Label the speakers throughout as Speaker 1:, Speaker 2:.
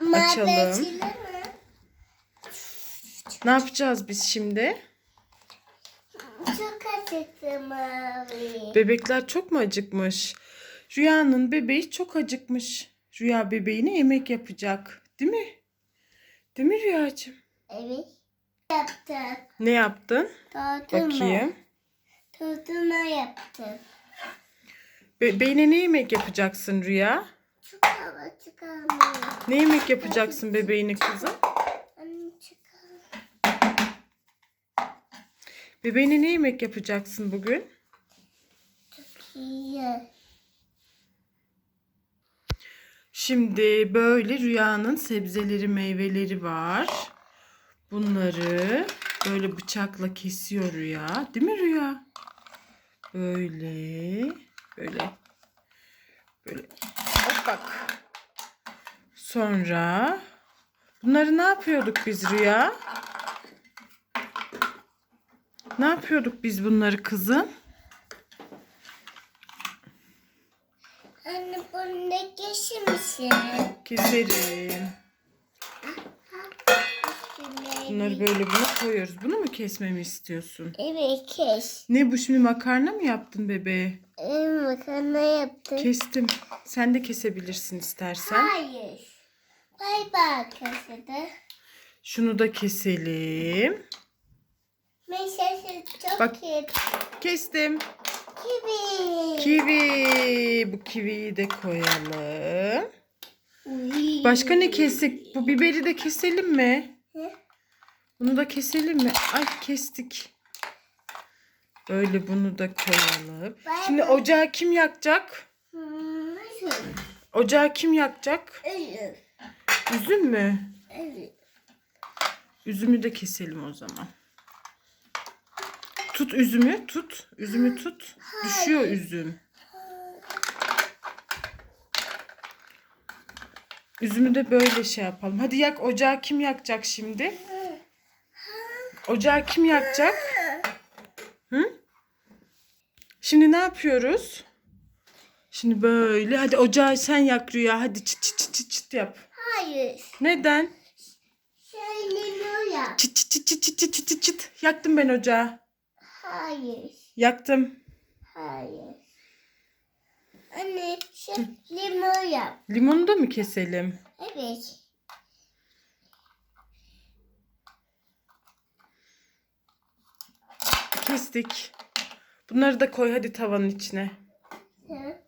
Speaker 1: Açalım. Ne yapacağız biz şimdi?
Speaker 2: Çok acıktım mavi.
Speaker 1: Bebekler çok mu acıkmış? Rüyanın bebeği çok acıkmış. Rüya bebeğine yemek yapacak. Değil mi? Değil mi Rüyacığım?
Speaker 2: Evet. Yaptım.
Speaker 1: Ne yaptın?
Speaker 2: Dondurma.
Speaker 1: Bakayım.
Speaker 2: Dondurma yaptım.
Speaker 1: Bebeğine ne yemek yapacaksın Rüya?
Speaker 2: Çıkarmıyor.
Speaker 1: Ne yemek yapacaksın bebeğine kızım?
Speaker 2: Anne çıkar.
Speaker 1: Bebeğine ne yemek yapacaksın bugün?
Speaker 2: İyi.
Speaker 1: Şimdi böyle Rüya'nın sebzeleri, meyveleri var. Bunları böyle bıçakla kesiyor Rüya. Değil mi Rüya? Böyle. Böyle. Böyle. Bak. Sonra bunları ne yapıyorduk biz Rüya? Ne yapıyorduk biz bunları kızım?
Speaker 2: Anne bunu ne geçirmişsin?
Speaker 1: Keserim. Bunları böyle buna koyuyoruz. Bunu mu kesmemi istiyorsun?
Speaker 2: Evet kes.
Speaker 1: Ne bu şimdi makarna mı yaptın bebeğe?
Speaker 2: Makarna yaptım.
Speaker 1: Kestim. Sen de kesebilirsin istersen.
Speaker 2: Hayır. Bay bay kasada.
Speaker 1: Şunu da keselim.
Speaker 2: Mesajı çok
Speaker 1: Bak.
Speaker 2: kötü.
Speaker 1: Kestim.
Speaker 2: Kivi.
Speaker 1: Kivi. Bu kiviyi de koyalım.
Speaker 2: Uy.
Speaker 1: Başka ne kestik? Bu biberi de keselim mi?
Speaker 2: Hı?
Speaker 1: Bunu da keselim mi? Ay kestik. Böyle bunu da koyalım. Şimdi ocağı kim yakacak?
Speaker 2: Hmm?
Speaker 1: Ocağı kim yakacak? Üzüm mü? Üzümü de keselim o zaman. Tut üzümü, tut. Üzümü tut. Düşüyor üzüm. Üzümü de böyle şey yapalım. Hadi yak ocağı kim yakacak şimdi? Ocağı kim yakacak? Hı? Şimdi ne yapıyoruz? Şimdi böyle. Hadi ocağı sen yak Rüya. Hadi çıt çıt çıt çıt çıt yap.
Speaker 2: Hayır.
Speaker 1: Neden?
Speaker 2: Şöyle yap?
Speaker 1: Çıt çıt çıt çıt çıt çıt çıt çıt çıt. Yaktım ben ocağı.
Speaker 2: Hayır.
Speaker 1: Yaktım.
Speaker 2: Hayır. Anne şu limon yap.
Speaker 1: Limonu da mı keselim?
Speaker 2: Evet.
Speaker 1: Kestik. Bunları da koy hadi tavanın içine.
Speaker 2: Hı?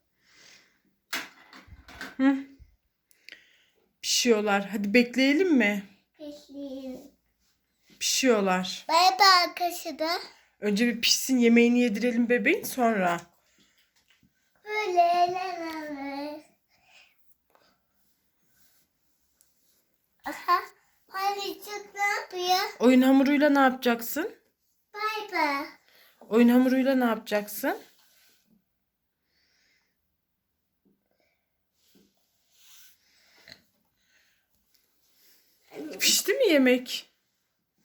Speaker 1: Hı? Pişiyorlar. Hadi bekleyelim mi?
Speaker 2: Pişireyim.
Speaker 1: Pişiyorlar.
Speaker 2: Bay bay arkadaşlar.
Speaker 1: Önce bir pişsin yemeğini yedirelim bebeğin sonra.
Speaker 2: Böyle alır. Aha. Çık ne yapıyor?
Speaker 1: Oyun hamuruyla ne yapacaksın?
Speaker 2: Bay.
Speaker 1: Oyun hamuruyla ne yapacaksın? Pişti mi yemek?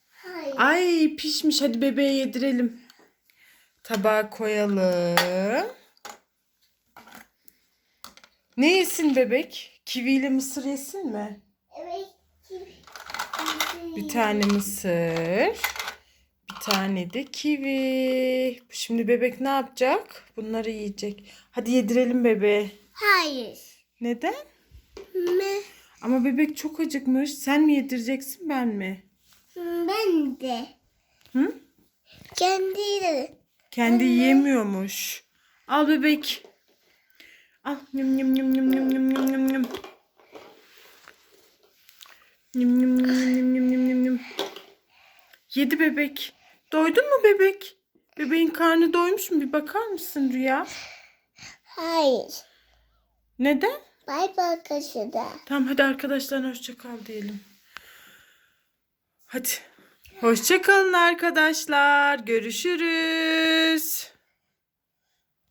Speaker 2: Hayır.
Speaker 1: Ay pişmiş. Hadi bebeğe yedirelim. Tabağa koyalım. Ne yesin bebek? Kiviyle mısır yesin mi?
Speaker 2: Evet.
Speaker 1: Bir tane mısır. Tane de kivi. Şimdi bebek ne yapacak? Bunları yiyecek. Hadi yedirelim bebeğe.
Speaker 2: Hayır.
Speaker 1: Neden?
Speaker 2: Me.
Speaker 1: Ama bebek çok acıkmış. Sen mi yedireceksin ben mi?
Speaker 2: Ben de.
Speaker 1: Hı?
Speaker 2: Kendi
Speaker 1: Kendi yiyemiyormuş. Al bebek. Al. Yum yum yum yum yum yum yum yum. Yum yum yum yum yum yum yum yum. Yedi bebek. Doydun mu bebek? Bebeğin karnı doymuş mu? Bir bakar mısın Rüya?
Speaker 2: Hayır.
Speaker 1: Neden?
Speaker 2: Bay bay arkadaşlar.
Speaker 1: Tamam hadi arkadaşlar hoşça kal diyelim. Hadi. Hoşça kalın arkadaşlar. Görüşürüz.